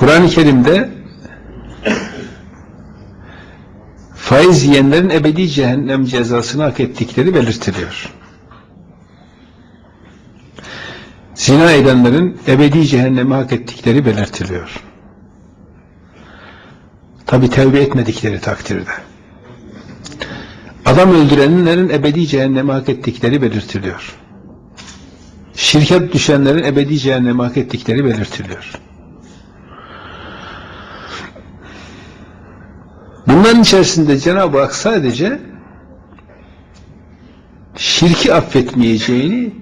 Kur'an-ı Kerim'de faiz yiyenlerin ebedi cehennem cezasını hak ettikleri belirtiliyor. Zina edenlerin ebedi cehennemi hak ettikleri belirtiliyor. Tabi tevbe etmedikleri takdirde. Adam öldürenlerin ebedi cehennemi hak ettikleri belirtiliyor. Şirket düşenlerin ebedi cehennemi hak ettikleri belirtiliyor. Bunların içerisinde Cenab-ı Hak sadece şirki affetmeyeceğini,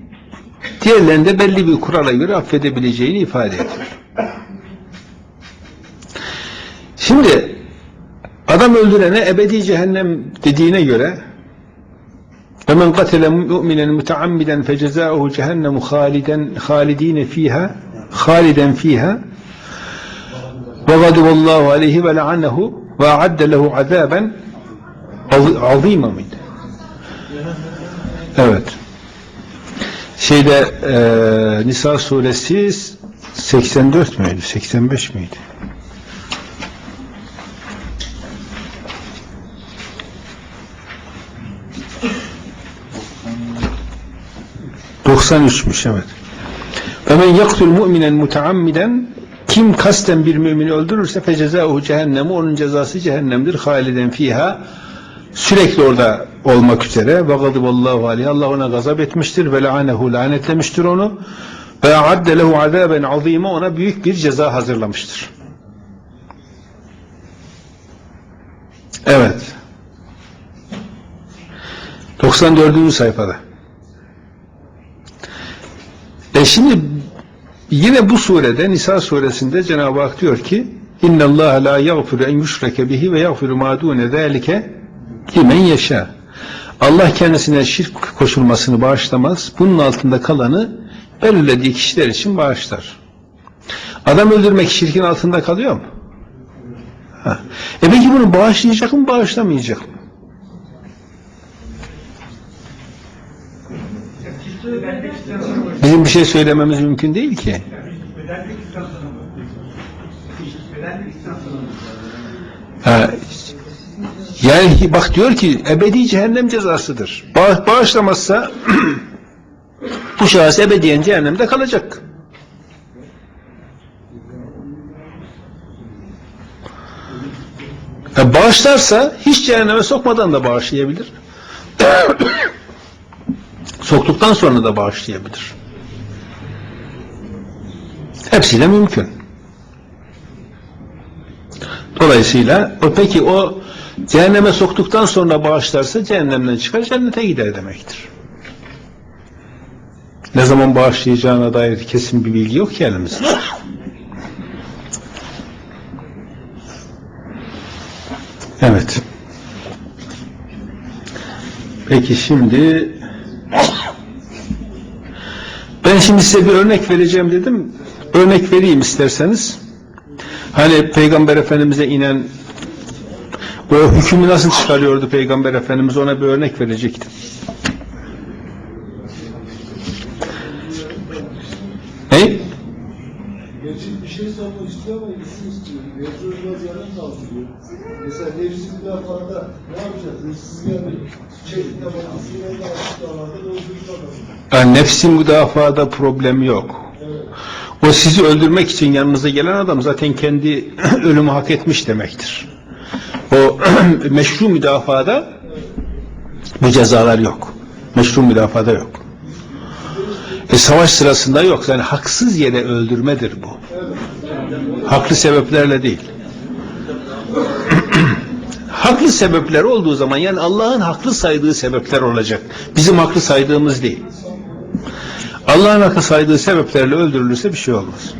diğerlerinde belli bir kurala göre affedebileceğini ifade ediyor. Şimdi adam öldürene ebedi cehennem dediğine göre وَمَنْ قَتَلَ مُؤْمِنًا مُتَعَمِّدًا فَجَزَاؤُهُ جَهَنَّمُ خَالِدًا خَالِد۪ينَ ف۪يهَا خَالِدًا ف۪يهَا وَغَضِبَ اللّٰهُ عَلَيْهِ وَلَعَنَهُ وَاَعَدَّ لَهُ عَذَابًا عَظ۪يمًا mıydı? Evet. Şeyde e, Nisa suresi 84 müydü? 85 miydi? ...93'müş evet. فَمَنْ يَقْتُلْ مُؤْمِنًا مُتَعَمِّدًا kim kasten bir mümini öldürürse fecezahu cehennemu onun cezası cehennemdir. Haliden fiha sürekli orada olmak üzere ve gadiballahu aleyhi Allah ona gazap etmiştir ve la'anehu lanetlemiştir onu ve adde lehu azaben azime ona büyük bir ceza hazırlamıştır. Evet. 94. sayfada. E şimdi yine bu surede Nisa suresinde Cenab-ı Hak diyor ki İnna Allah la yaghfiru en yushrake bihi ve yaghfiru ma dune zalike limen. Allah kendisine şirk koşulmasını bağışlamaz. Bunun altında kalanı belirlediği kişiler için bağışlar. Adam öldürmek şirkin altında kalıyor mu? Ha. E peki bunu bağışlayacak mı, bağışlamayacak mı? Bizim bir şey söylememiz mümkün değil ki. Yani bak diyor ki ebedi cehennem cezasıdır. Ba bağışlamazsa bu şahıs ebediyen cehennemde kalacak. E bağışlarsa hiç cehenneme sokmadan da bağışlayabilir. Soktuktan sonra da bağışlayabilir. Hepsiyle mümkün. Dolayısıyla o peki o cehenneme soktuktan sonra bağışlarsa cehennemden çıkar cennete gider demektir. Ne zaman bağışlayacağına dair kesin bir bilgi yok ki elimizde. Evet. Peki şimdi ben şimdi size bir örnek vereceğim dedim. Örnek vereyim isterseniz. Hani Peygamber Efendimiz'e inen o hükmü nasıl çıkarıyordu Peygamber Efendimiz ona bir örnek verecektim. Ne? Gerçek bir şey sormak istiyor ama isim istiyor. Mevzu biraz yarım kaldırıyor. Mesela nefsi müdafada ne yapacağız? Nefsiz gelmeyin. Çelikle bakmasıyla da açık davada da öldürük adamı. Yani nefsi müdafada problem yok. O sizi öldürmek için yanınıza gelen adam zaten kendi ölümü hak etmiş demektir. O meşru müdafada bu cezalar yok. Meşru müdafada yok. E, savaş sırasında yok. Yani haksız yere öldürmedir bu. Haklı sebeplerle değil. haklı sebepler olduğu zaman yani Allah'ın haklı saydığı sebepler olacak. Bizim haklı saydığımız değil. Allah'ın haklı saydığı sebeplerle öldürülürse bir şey olmaz.